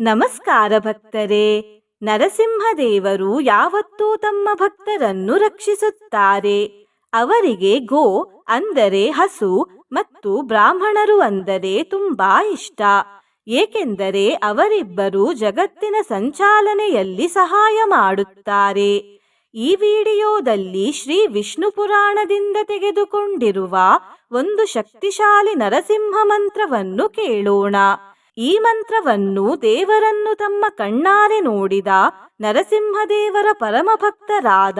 ನಮಸ್ಕಾರ ಭಕ್ತರೇ. ನರಸಿಂಹದೇವರು ಯಾವತ್ತೂ ತಮ್ಮ ಭಕ್ತರನ್ನು ರಕ್ಷಿಸುತ್ತಾರೆ. ಅವರಿಗೆ ಗೋ ಅಂದರೆ ಹಸು ಮತ್ತು ಬ್ರಾಹ್ಮಣರು ಅಂದರೆ ತುಂಬಾ ಇಷ್ಟ. ಏಕೆಂದರೆ ಅವರಿಬ್ಬರು ಜಗತ್ತಿನ ಸಂಚಾಲನೆಯಲ್ಲಿ ಸಹಾಯ ಮಾಡುತ್ತಾರೆ. ಈ ವಿಡಿಯೋದಲ್ಲಿ ಶ್ರೀ ವಿಷ್ಣು ಪುರಾಣದಿಂದ ತೆಗೆದುಕೊಂಡಿರುವ ಒಂದು ಶಕ್ತಿಶಾಲಿ ನರಸಿಂಹ ಮಂತ್ರವನ್ನು ಕೇಳೋಣ. ಈ ಮಂತ್ರವನ್ನು ದೇವರನ್ನು ತಮ್ಮ ಕಣ್ಣಾರೆ ನೋಡಿದ ನರಸಿಂಹದೇವರ ಪರಮಭಕ್ತರಾದ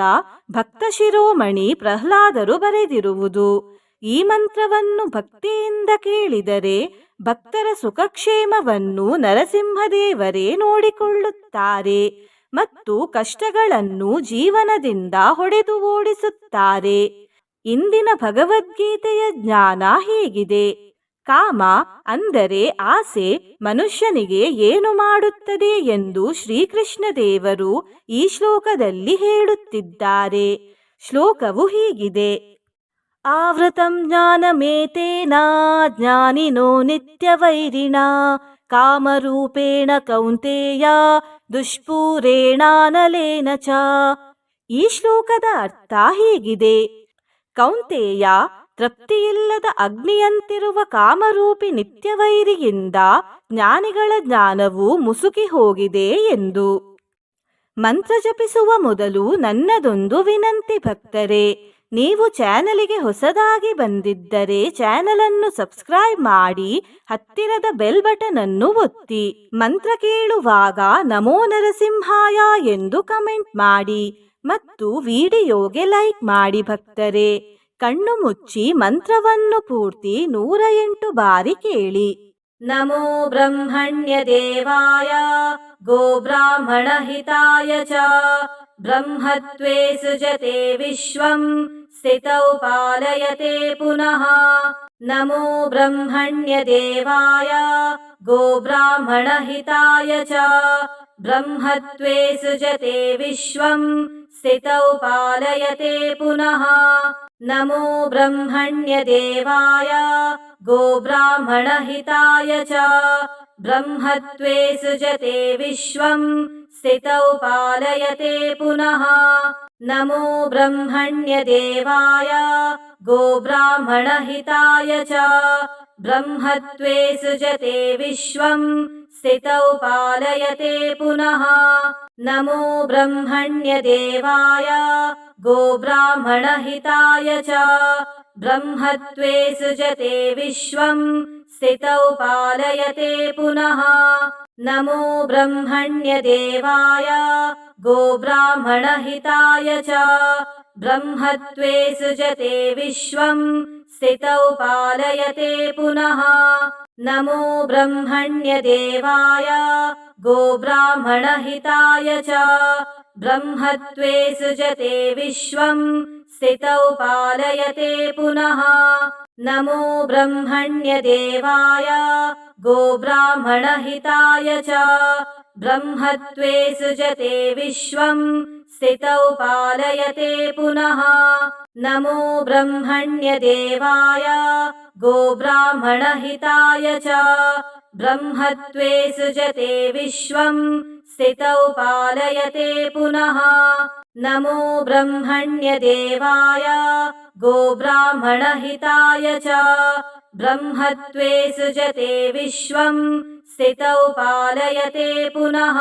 ಭಕ್ತ ಶಿರೋಮಣಿ ಪ್ರಹ್ಲಾದರು ಬರೆದಿರುವುದು. ಈ ಮಂತ್ರವನ್ನು ಭಕ್ತಿಯಿಂದ ಕೇಳಿದರೆ ಭಕ್ತರ ಸುಖಕ್ಷೇಮವನ್ನು ನರಸಿಂಹದೇವರೇ ನೋಡಿಕೊಳ್ಳುತ್ತಾರೆ ಮತ್ತು ಕಷ್ಟಗಳನ್ನು ಜೀವನದಿಂದ ಹೊಡೆದು ಓಡಿಸುತ್ತಾರೆ. ಇಂದಿನ ಭಗವದ್ಗೀತೆಯ ಜ್ಞಾನ ಹೀಗಿದೆ? ಕಾಮ ಅಂದರೆ ಆಸೆ ಮನುಷ್ಯನಿಗೆ ಏನು ಮಾಡುತ್ತದೆ ಎಂದು ಶ್ರೀಕೃಷ್ಣ ದೇವರು ಈ ಶ್ಲೋಕದಲ್ಲಿ ಹೇಳುತ್ತಿದ್ದಾರೆ. ಶ್ಲೋಕವು ಹೀಗಿದೆ. ಆವೃತಂ ಜ್ಞಾನಮೇತೇನ ಜ್ಞಾನಿನೋ ನಿತ್ಯವೈರಿಣ ಕಾಮರೂಪೇಣ ಕೌಂತೆಯ ದುಷ್ಪೂರೇಣಾನಲೇನ ಚ. ಈ ಶ್ಲೋಕದ ಅರ್ಥ ಹೀಗಿದೆ. ಕೌಂತೆಯ ತೃಪ್ತಿಯಿಲ್ಲದ ಅಗ್ನಿಯಂತಿರುವ ಕಾಮರೂಪಿ ನಿತ್ಯವೈರಿಯಿಂದ ಜ್ಞಾನಿಗಳ ಜ್ಞಾನವು ಮುಸುಕಿ ಹೋಗಿದೆ ಎಂದು. ಮಂತ್ರ ಜಪಿಸುವ ಮೊದಲು ನನ್ನದೊಂದು ವಿನಂತಿ ಭಕ್ತರೇ, ನೀವು ಚಾನಲಿಗೆ ಹೊಸದಾಗಿ ಬಂದಿದ್ದರೆ ಚಾನಲ್ ಅನ್ನು ಸಬ್ಸ್ಕ್ರೈಬ್ ಮಾಡಿ, ಹತ್ತಿರದ ಬೆಲ್ ಬಟನ್ ಅನ್ನು ಒತ್ತಿ, ಮಂತ್ರ ಕೇಳುವಾಗ ನಮೋ ನರಸಿಂಹಾಯ ಎಂದು ಕಮೆಂಟ್ ಮಾಡಿ ಮತ್ತು ವಿಡಿಯೋಗೆ ಲೈಕ್ ಮಾಡಿ ಭಕ್ತರೆ. ಕಣ್ಣು ಮುಚ್ಚಿ ಮಂತ್ರವನ್ನು ಪೂರ್ತಿ ನೂರ ಎಂಟು ಬಾರಿ ಕೇಳಿ ನಮೋ ಬ್ರಹ್ಮಣ್ಯ ದೇವಾಯ ಗೋ ಬ್ರಾಹ್ಮಣ ಹಿತಾಯ ಚ ಬ್ರಹ್ಮತ್ವೇ ಸೃಜತೆ ವಿಶ್ವಂ ಸ್ಥಿತೌ ಪಾಲಯತೆ ಪುನಃ ನಮೋ ಬ್ರಹ್ಮಣ್ಯ ದೇವಾಯ ಗೋ ಬ್ರಾಹ್ಮಣ ಹಿತಾಯ ಚ ಬ್ರಹ್ಮತ್ವೇ ಸೃಜತೆ ವಿಶ್ವಂ ಸ್ಥಿತೌ ಪಾಲಯತೆ ಪುನಃ नमो ब्रह्मण्यदेवाय गोब्राह्मणहिताय च। ब्रह्मत्वे सृजते विश्वम् स्थितौ पालयते पुनः। नमो ब्रह्मण्यदेवाय गोब्राह्मणहिताय च। ब्रह्मत्वे सृजते विश्वम् स्थितौ पालयते पुनः। नमो ब्रह्मण्यदेवाय गोब्राह्मणहिताय च। ब्रह्मत्वे सृजते विश्वम् स्थितौ पालयते पुनः। नमो ब्रह्मण्यदेवाय गोब्राह्मणहिताय च। ब्रह्मत्वे सृजते विश्वम् स्थितौ पालयते पुनः। नमो ब्रह्मण्यदेवाय गोब्राह्मणहिताय च। ब्रह्मत्वे सृजते विश्वम् स्थितौ पालयते पुनः। नमो ब्रह्मण्यदेवाय गोब्राह्मणहिताय च। ब्रह्मत्वे सृजते विश्वम् स्थितौ पालयते पुनः। नमो ब्रह्मण्यदेवाय गोब्राह्मणहिताय च। ब्रह्मत्वे सृजते विश्वम् स्थितौ पालयते पुनः। नमो ब्रह्मण्यदेवाय गोब्राह्मणहिताय च। ब्रह्मत्वे सृजते विश्वम् स्थितौ पालयते पुनः।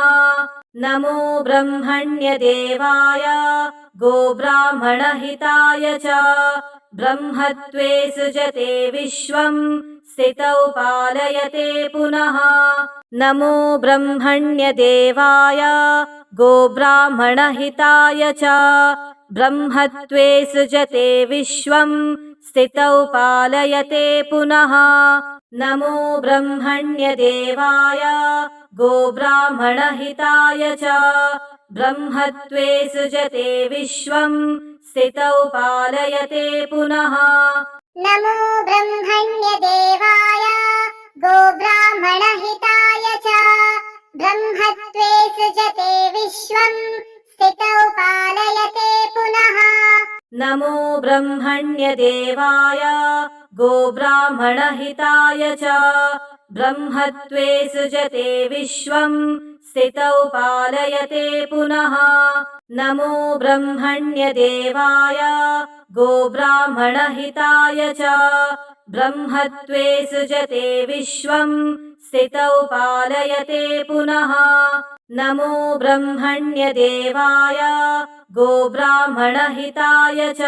नमो ब्रह्मण्यदेवाय गोब्राह्मणहिताय च। ब्रह्मत्वे सृजते विश्वम् स्थितौ पालयते पुनः। नमो ब्रह्मण्यदेवाय गोब्राह्मणहिताय च। ब्रह्मत्वे सृजते विश्वम् स्थितौ पालयते पुनः नमो ब्रह्मण्यदेवाय गोब्राह्मणहिताय च ब्रह्मत्वे सृजते विश्वम् स्थितौ पालयते पुनः नमो ब्रह्मण्यदेवाय गोब्राह्मणहिताय च ब्रह्मत्वे सृजते विश्वम् स्थितौ पालयते पुनः नमो ब्रह्मण्यदेवाय गोब्राह्मणहिताय च। ब्रह्मत्वे सृजते विश्वम् स्थितौ पालयते पुनः। नमो ब्रह्मण्यदेवाय गोब्राह्मणहिताय च। ब्रह्मत्वे सृजते विश्वम् स्थितौ पालयते पुनः। नमो ब्रह्मण्यदेवाय गोब्राह्मणहिताय च।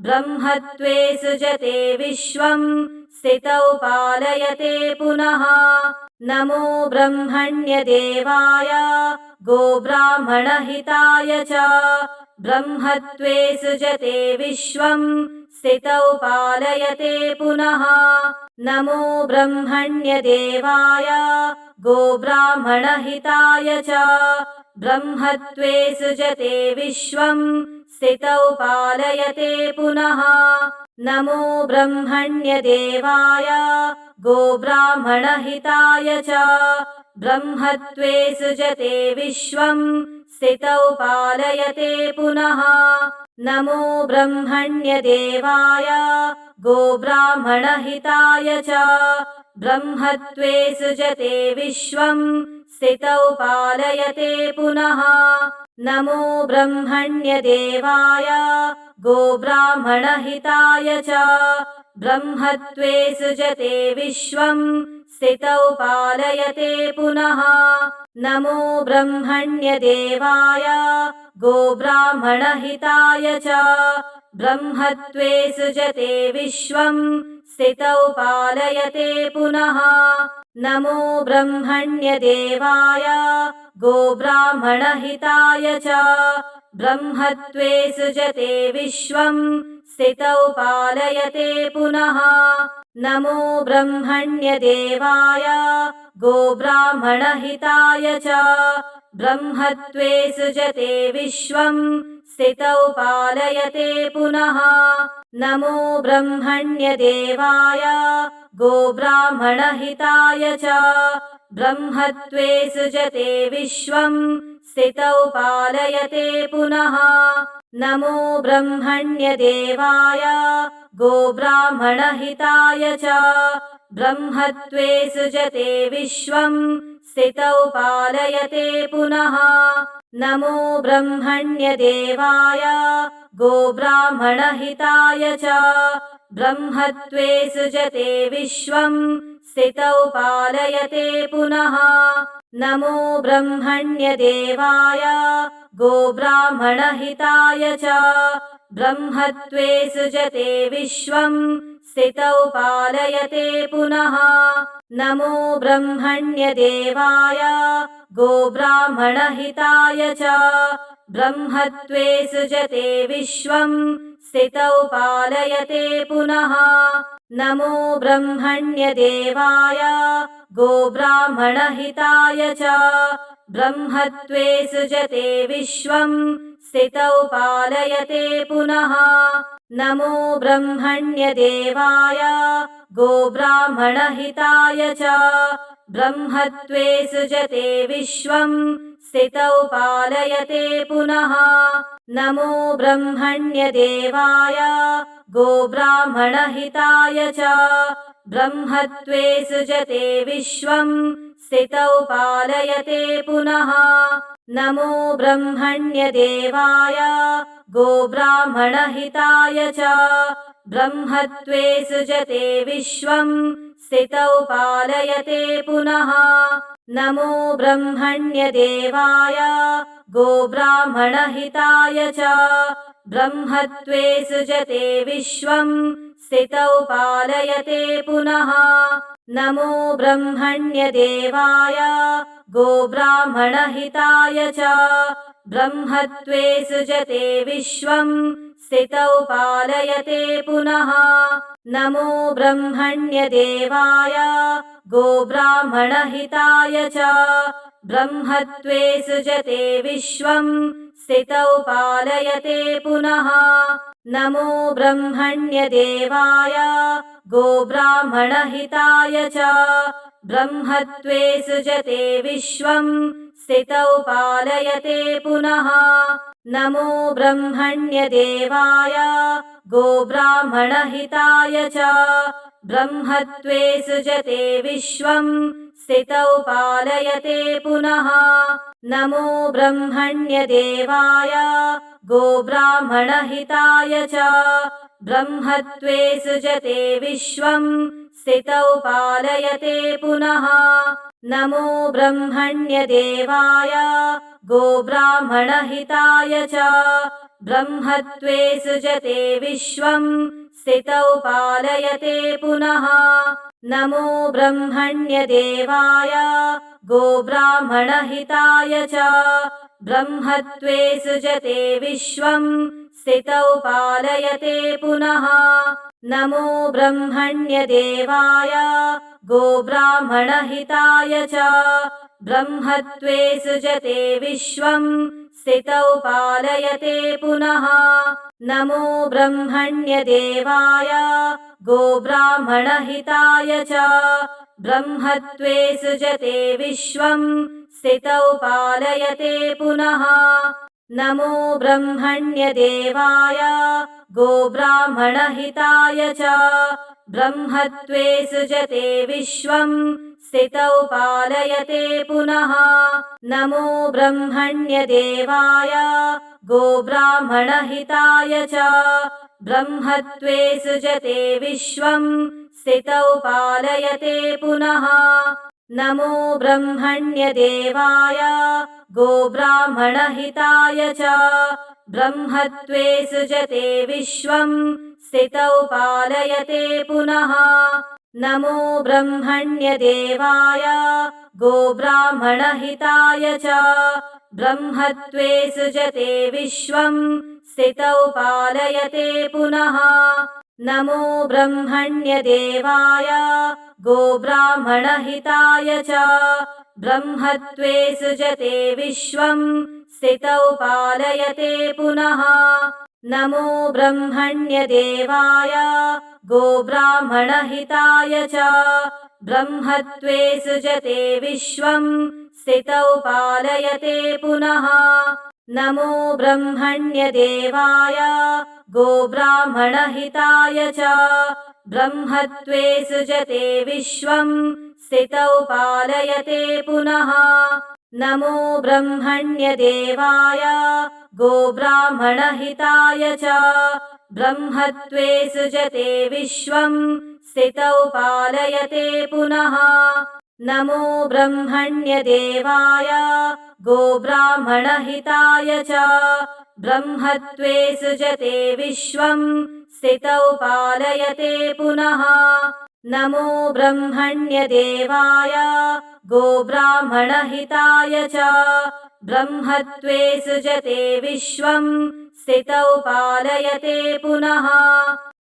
ब्रह्मत्वे सृजते विश्वम् स्थितौ पालयते पुनः। नमो ब्रह्मण्यदेवाय गोब्राह्मणहिताय च। ब्रह्मत्वे सृजते विश्वम् स्थितौ पालयते पुनः। नमो ब्रह्मण्यदेवाय गोब्राह्मणहिताय च। ब्रह्मत्वे सृजते विश्वम् स्थितौ पालयते पुनः। नमो ब्रह्मण्यदेवाय गोब्राह्मणहिताय च। ब्रह्मत्वे सृजते विश्वम् स्थितौ पालयते पुनः। नमो ब्रह्मण्यदेवाय गोब्राह्मणहिताय च। ब्रह्मत्वे सृजते विश्वम् स्थितौ पालयते पुनः। नमो ब्रह्मण्यदेवाय गोब्राह्मणहिताय च। ब्रह्मत्वे सृजते विश्वम् स्थितौ पालयते पुनः। नमो ब्रह्मण्यदेवाय गोब्राह्मणहिताय च। ब्रह्मत्वे सृजते विश्वम् स्थितौ पालयते पुनः। नमो ब्रह्मण्यदेवाय गोब्राह्मणहिताय च। ब्रह्मत्वे सृजते विश्वम् स्थितौ पालयते पुनः नमो ब्रह्मण्यदेवाय गोब्राह्मणहिताय च। ब्रह्मत्वे सृजते विश्वम् स्थितौ पालयते पुनः। नमो ब्रह्मण्यदेवाय गोब्राह्मणहिताय च। ब्रह्मत्वे सृजते विश्वम् स्थितौ पालयते पुनः। नमो ब्रह्मण्यदेवाय गोब्राह्मणहिताय च। ब्रह्मत्वे सृजते विश्वम् स्थितौ पालयते पुनः। नमो ब्रह्मण्यदेवाय गोब्राह्मणहिताय च। ब्रह्मत्वे सृजते विश्वम् स्थितौ पालयते पुनः। नमो ब्रह्मण्यदेवाय गोब्राह्मणहिताय च। ब्रह्मत्वे सृजते विश्वम् स्थितौ पालयते पुनः। नमो ब्रह्मण्यदेवाय गोब्राह्मणहिताय च। ब्रह्मत्वे सृजते विश्वम् स्थितौ पालयते पुनः। नमो ब्रह्मण्यदेवाय गोब्राह्मणहिताय च। ब्रह्मत्वे सृजते विश्वम् स्थितौ पालयते पुनः। नमो ब्रह्मण्यदेवाय गोब्राह्मणहिताय च। ब्रह्मत्वे सृजते विश्वम् स्थितौ पालयते पुनः। नमो ब्रह्मण्यदेवाय गोब्राह्मणहिताय च। ब्रह्मत्वे सृजते विश्वम् स्थितौ पालयते पुनः। नमो ब्रह्मण्यदेवाय गोब्राह्मणहिताय च। ब्रह्मत्वे सृजते विश्वम् स्थितौ पालयते पुनः। नमो ब्रह्मण्यदेवाय गोब्राह्मणहिताय च। ब्रह्मत्वे सृजते विश्वम् स्थितौ पालयते पुनः। नमो ब्रह्मण्यदेवाय गोब्राह्मणहिताय च। ब्रह्मत्वे सृजते विश्वम् स्थितौ पालयते पुनः। नमो ब्रह्मण्यदेवाय गोब्राह्मणहिताय च। ब्रह्मत्वे सृजते विश्वम् स्थितौ पालयते पुनः। नमो ब्रह्मण्यदेवाय गोब्राह्मणहिताय च। ब्रह्मत्वे सृजते विश्वम् स्थितौ पालयते पुनः। नमो ब्रह्मण्यदेवाय गोब्राह्मणहिताय च। ब्रह्मत्वे सृजते विश्वम् स्थितौ पालयते पुनः। नमो ब्रह्मण्यदेवाय गोब्राह्मणहिताय च। ब्रह्मत्वे सृजते विश्वम् स्थितौ पालयते पुनः। नमो ब्रह्मण्यदेवाय गोब्राह्मणहिताय च। ब्रह्मत्वे सृजते विश्वम् स्थितौ पालयते पुनः। नमो ब्रह्मण्यदेवाय गोब्राह्मणहिताय च। ब्रह्मत्वे सृजते विश्वम् स्थितौ पालयते पुनः। नमो ब्रह्मण्यदेवाय गोब्राह्मणहिताय च। ब्रह्मत्वे सृजते विश्वम् स्थितौ पालयते पुनः। नमो ब्रह्मण्यदेवाय गोब्राह्मणहिताय च। ब्रह्मत्वे सृजते विश्वम् स्थितौ पालयते पुनः नमो ब्रह्मण्यदेवाय गोब्राह्मणहिताय च। ब्रह्मत्वे सृजते विश्वम् स्थितौ पालयते पुनः। नमो ब्रह्मण्यदेवाय गोब्राह्मणहिताय च। ब्रह्मत्वे सृजते विश्वम् स्थितौ पालयते पुनः नमो ब्रह्मण्यदेवाय गोब्राह्मणहिताय च। ब्रह्मत्वे सृजते विश्वम् स्थितौ पालयते पुनः। नमो ब्रह्मण्यदेवाय गोब्राह्मणहिताय च। ब्रह्मत्वे सृजते विश्वम् स्थितौ पालयते पुनः नमो ब्रह्मण्यदेवाय गोब्राह्मणहिताय च। ब्रह्मत्वे सृजते विश्वम् स्थितौ पालयते पुनः। नमो ब्रह्मण्यदेवाय गोब्राह्मणहिताय च। ब्रह्मत्वे सृजते विश्वम् स्थितौ पालयते पुनः नमो ब्रह्मण्यदेवाय गोब्राह्मणहिताय च। ब्रह्मत्वे सृजते विश्वम् स्थितौ पालयते पुनः। नमो ब्रह्मण्यदेवाय गोब्राह्मणहिताय च। ब्रह्मत्वे सृजते विश्वम् स्थितौ पालयते पुनः। नमो ब्रह्मण्यदेवाय गोब्राह्मणहिताय च ब्रह्मत्वे सृजते विश्वम् स्थितौ पालयते पुनः। नमो ब्रह्मण्यदेवाय गोब्राह्मणहिताय च ब्रह्मत्वे सृजते विश्वम् स्थितौ पालयते पुनः।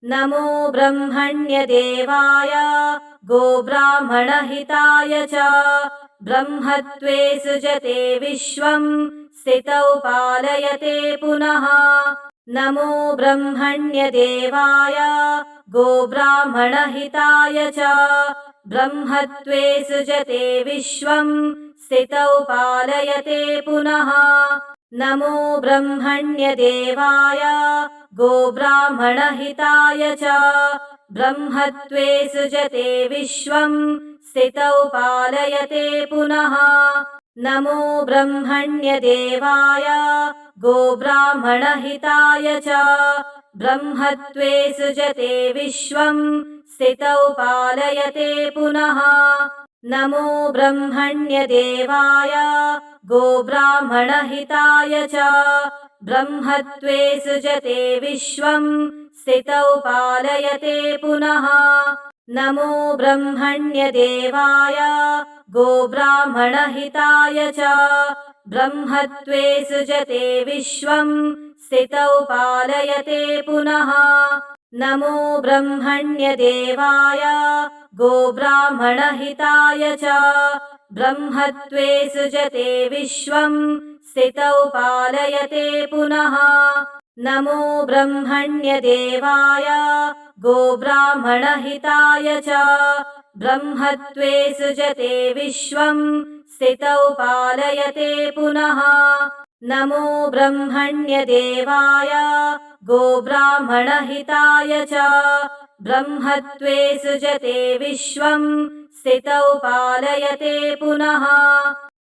नमो ब्रह्मण्यदेवाय गोब्राह्मणहिताय च। ब्रह्मत्वे सृजते विश्वम् स्थितौ पालयते पुनः। नमो ब्रह्मण्यदेवाय गोब्राह्मणहिताय च। ब्रह्मत्वे सृजते विश्वम् स्थितौ पालयते पुनः। नमो ब्रह्मण्यदेवाय गोब्राह्मणहिताय च ब्रह्मत्वे सृजते विश्वम् स्थितौ पालयते पुनः। नमो ब्रह्मण्यदेवाय गोब्राह्मणहिताय च। ब्रह्मत्वे सृजते विश्वम् स्थितौ पालयते पुनः। नमो ब्रह्मण्यदेवाय गोब्राह्मणहिताय च। ब्रह्मत्वे सृजते विश्वम् स्थितौ पालयते पुनः। नमो ब्रह्मण्यदेवाय गोब्राह्मणहिताय च। ब्रह्मत्वे सृजते विश्वम् स्थितौ पालयते पुनः। नमो ब्रह्मण्यदेवाय गोब्राह्मणहिताय च। ब्रह्मत्वे सृजते विश्वम् स्थितौ पालयते पुनः नमो ब्रह्मण्यदेवाय गोब्राह्मणहिताय च। ब्रह्मत्वे सृजते विश्वम् स्थितौ पालयते पुनः। नमो ब्रह्मण्यदेवाय गोब्राह्मणहिताय च। ब्रह्मत्वे सृजते विश्वम् स्थितौ पालयते पुनः।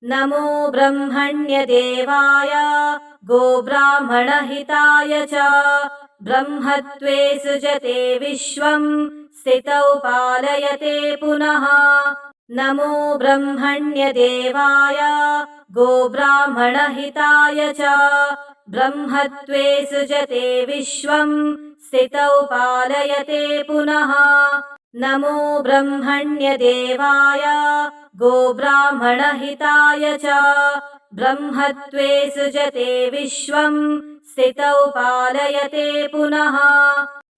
नमो ब्रह्मण्यदेवाय गोब्राह्मणहिताय च ब्रह्मत्वे सृजते विश्वम् स्थितौ पालयते पुनः। नमो ब्रह्मण्यदेवाय गोब्राह्मणहिताय च ब्रह्मत्वे सृजते विश्वम् स्थितौ पालयते पुनः। नमो ब्रह्मण्यदेवाय गोब्राह्मणहिताय च ब्रह्मत्वे सृजते विश्वम् स्थितौ पालयते पुनः।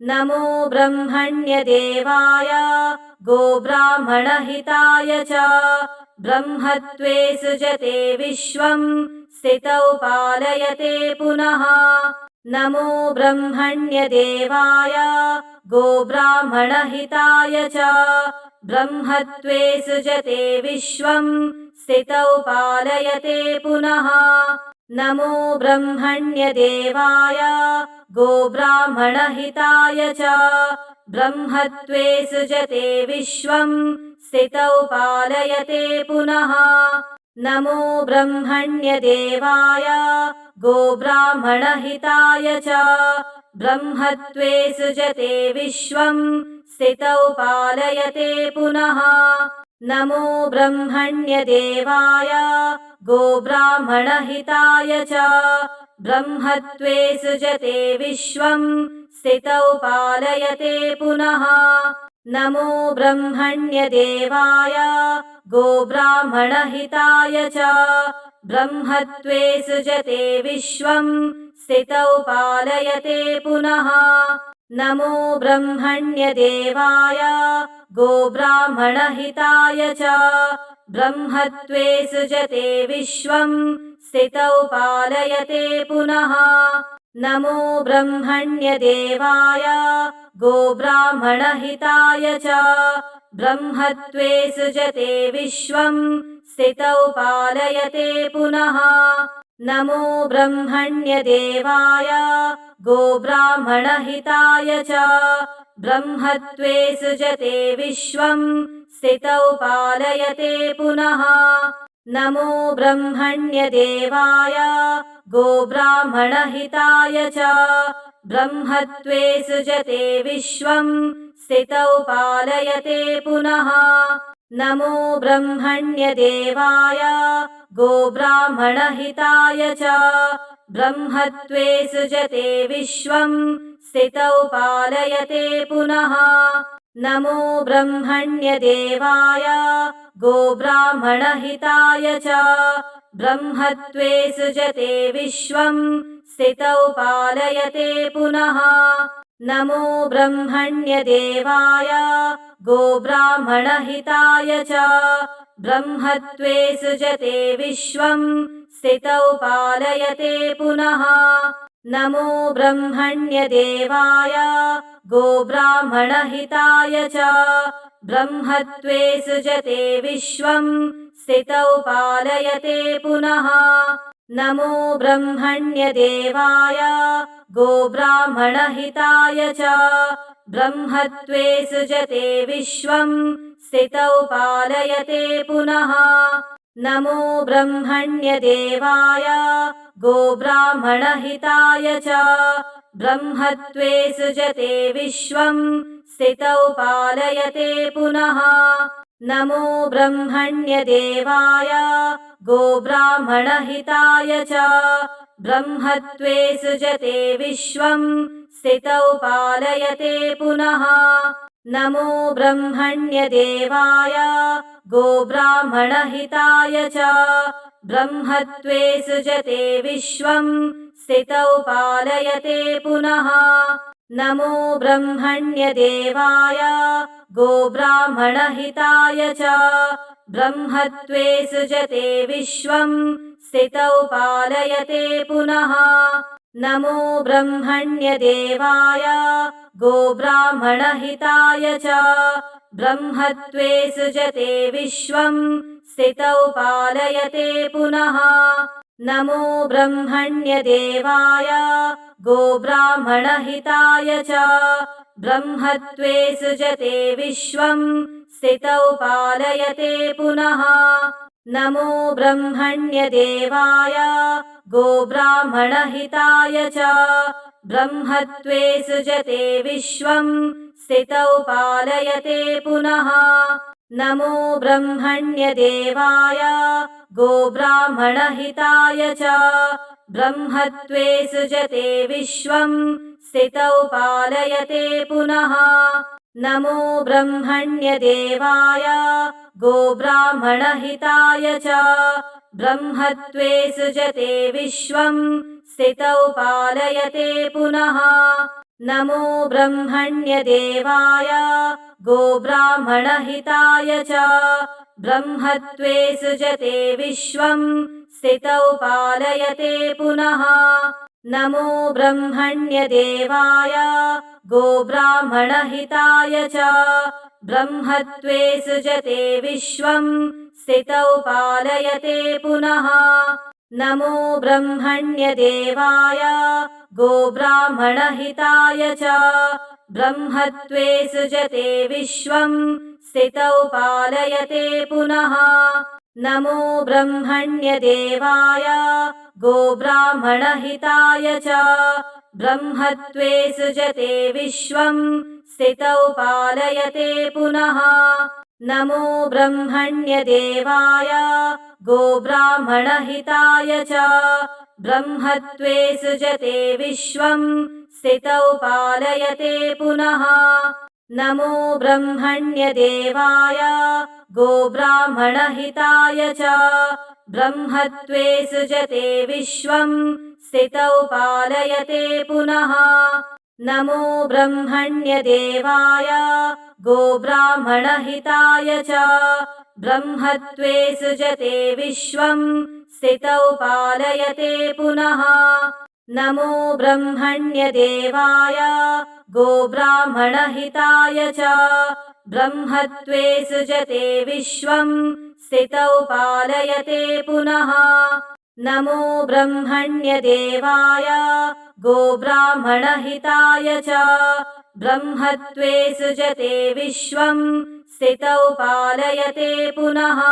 नमो ब्रह्मण्यदेवाय गोब्राह्मणहिताय च। ब्रह्मत्वे सृजते विश्वम् स्थितौ पालयते पुनः। नमो ब्रह्मण्यदेवाय गोब्राह्मणहिताय च। ब्रह्मत्वे सृजते विश्वम् स्थितौ पालयते पुनः। नमो ब्रह्मण्यदेवाय गोब्राह्मणहिताय च। ब्रह्मत्वे सृजते विश्वम् स्थितौ पालयते पुनः। नमो ब्रह्मण्यदेवाय गोब्राह्मणहिताय च। ब्रह्मत्वे सृजते विश्वम् स्थितौ पालयते पुनः नमो ब्रह्मण्यदेवाय गोब्राह्मणहिताय च। ब्रह्मत्वे सृजते विश्वम् स्थितौ पालयते पुनः। नमो ब्रह्मण्यदेवाय गोब्राह्मणहिताय च। ब्रह्मत्वे सृजते विश्वम् स्थितौ पालयते पुनः नमो ब्रह्मण्यदेवाय गोब्राह्मणहिताय च। ब्रह्मत्वे सृजते विश्वम् स्थितौ पालयते पुनः। नमो ब्रह्मण्यदेवाय गोब्राह्मणहिताय च। ब्रह्मत्वे सृजते विश्वम् स्थितौ पालयते पुनः। नमो ब्रह्मण्यदेवाय गोब्राह्मणहिताय च। ब्रह्मत्वे सृजते विश्वम् स्थितौ पालयते पुनः। नमो ब्रह्मण्यदेवाय गोब्राह्मणहिताय च। ब्रह्मत्वे सृजते विश्वम् स्थितौ पालयते पुनः। नमो ब्रह्मण्यदेवाय गोब्राह्मणहिताय च ब्रह्मत्वे सृजते विश्वम् स्थितौ पालयते पुनः। नमो ब्रह्मण्यदेवाय गोब्राह्मणहिताय च। ब्रह्मत्वे सृजते विश्वम् स्थितौ पालयते पुनः। नमो ब्रह्मण्यदेवाय गोब्राह्मणहिताय च। ब्रह्मत्वे सृजते विश्वम् स्थितौ पालयते पुनः। नमो ब्रह्मण्यदेवाय गोब्राह्मणहिताय च। ब्रह्मत्वे सृजते विश्वम् स्थितौ पालयते पुनः। नमो ब्रह्मण्यदेवाय गोब्राह्मणहिताय च। ब्रह्मत्वे सृजते विश्वम् स्थितौ पालयते पुनः नमो ब्रह्मण्यदेवाय गोब्राह्मणहिताय च। ब्रह्मत्वे सृजते विश्वम् स्थितौ पालयते पुनः। नमो ब्रह्मण्यदेवाय गोब्राह्मणहिताय च। ब्रह्मत्वे सृजते विश्वम् स्थितौ पालयते पुनः नमो ब्रह्मण्यदेवाय गोब्राह्मणहिताय च। ब्रह्मत्वे सृजते विश्वम् स्थितौ पालयते पुनः। नमो ब्रह्मण्यदेवाय गोब्राह्मणहिताय च। ब्रह्मत्वे सृजते विश्वम् स्थितौ पालयते पुनः नमो ब्रह्मण्यदेवाय गोब्राह्मणहिताय च। ब्रह्मत्वे सृजते विश्वम् स्थितौ पालयते पुनः। नमो ब्रह्मण्यदेवाय गोब्राह्मणहिताय च। ब्रह्मत्वे सृजते विश्वम् स्थितौ पालयते पुनः नमो ब्रह्मण्यदेवाय गोब्राह्मणहिताय च। ब्रह्मत्वे सृजते विश्वम् स्थितौ पालयते पुनः। नमो ब्रह्मण्यदेवाय गोब्राह्मणहिताय च। ब्रह्मत्वे सृजते विश्वम् स्थितौ पालयते पुनः। नमो ब्रह्मण्यदेवाय गोब्राह्मणहिताय च। ब्रह्मत्वे सृजते विश्वम् स्थितौ पालयते पुनः। नमो ब्रह्मण्यदेवाय गोब्राह्मणहिताय च। ब्रह्मत्वे सृजते विश्वम् स्थितौ पालयते पुनः नमो ब्रह्मण्यदेवाय गोब्राह्मणहिताय च। ब्रह्मत्वे सृजते विश्वम् स्थितौ पालयते पुनः। नमो ब्रह्मण्यदेवाय गोब्राह्मणहिताय च। ब्रह्मत्वे सृजते विश्वम् स्थितौ पालयते पुनः नमो ब्रह्मण्यदेवाय गोब्राह्मणहिताय च। ब्रह्मत्वे सृजते विश्वम् स्थितौ पालयते पुनः। नमो ब्रह्मण्यदेवाय गोब्राह्मणहिताय च। ब्रह्मत्वे सृजते विश्वम् स्थितौ पालयते पुनः नमो ब्रह्मण्यदेवाय गोब्राह्मणहिताय च। ब्रह्मत्वे सृजते विश्वम् स्थितौ पालयते पुनः। नमो ब्रह्मण्यदेवाय गोब्राह्मणहिताय च। ब्रह्मत्वे सृजते विश्वम् स्थितौ पालयते पुनः। नमो ब्रह्मण्यदेवाय गोब्राह्मणहिताय च। ब्रह्मत्वे सृजते विश्वम् स्थितौ पालयते पुनः। नमो ब्रह्मण्यदेवाय गोब्राह्मणहिताय च। ब्रह्मत्वे सृजते विश्वम् स्थितौ पालयते पुनः।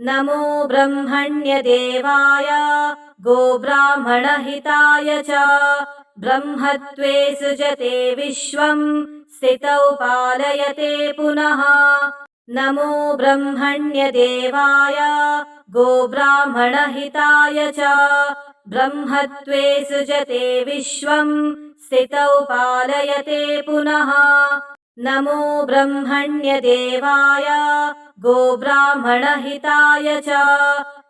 नमो ब्रह्मण्यदेवाय गोब्राह्मणहिताय च ब्रह्मत्वे सृजते विश्वम् स्थितौ पालयते पुनः। नमो ब्रह्मण्यदेवाय गोब्राह्मणहिताय च। ब्रह्मत्वे सृजते विश्वम् स्थितौ पालयते पुनः। नमो ब्रह्मण्यदेवाय गोब्राह्मणहिताय च।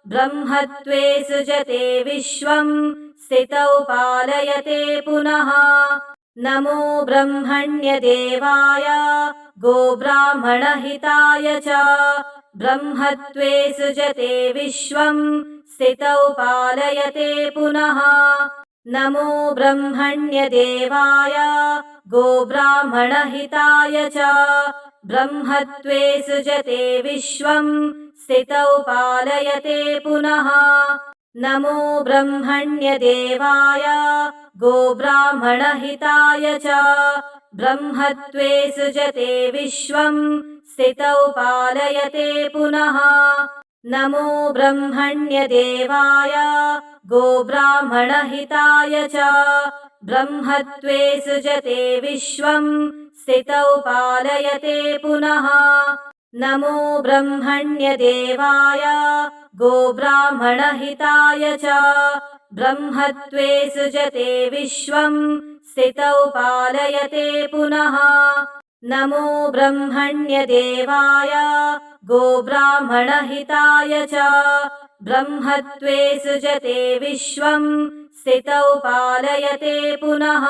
ब्रह्मत्वे सृजते विश्वम् स्थितौ पालयते पुनः। नमो ब्रह्मण्यदेवाय गोब्राह्मणहिताय च। ब्रह्मत्वे सृजते विश्वम् स्थितौ पालयते पुनः। नमो ब्रह्मण्यदेवाय गोब्राह्मणहिताय च। ब्रह्मत्वे सृजते विश्वम् स्थितौ पालयते पुनः नमो ब्रह्मण्यदेवाय गोब्राह्मणहिताय च। ब्रह्मत्वे सृजते विश्वम् स्थितौ पालयते पुनः। नमो ब्रह्मण्यदेवाय गोब्राह्मणहिताय च। ब्रह्मत्वे सृजते विश्वम् स्थितौ पालयते पुनः। नमो ब्रह्मण्यदेवाय गोब्राह्मणहिताय च ब्रह्मत्वे सृजते विश्वम् स्थितौ पालयते पुनः। नमो ब्रह्मण्यदेवाय गोब्राह्मणहिताय च ब्रह्मत्वे सृजते विश्वम् स्थितौ पालयते पुनः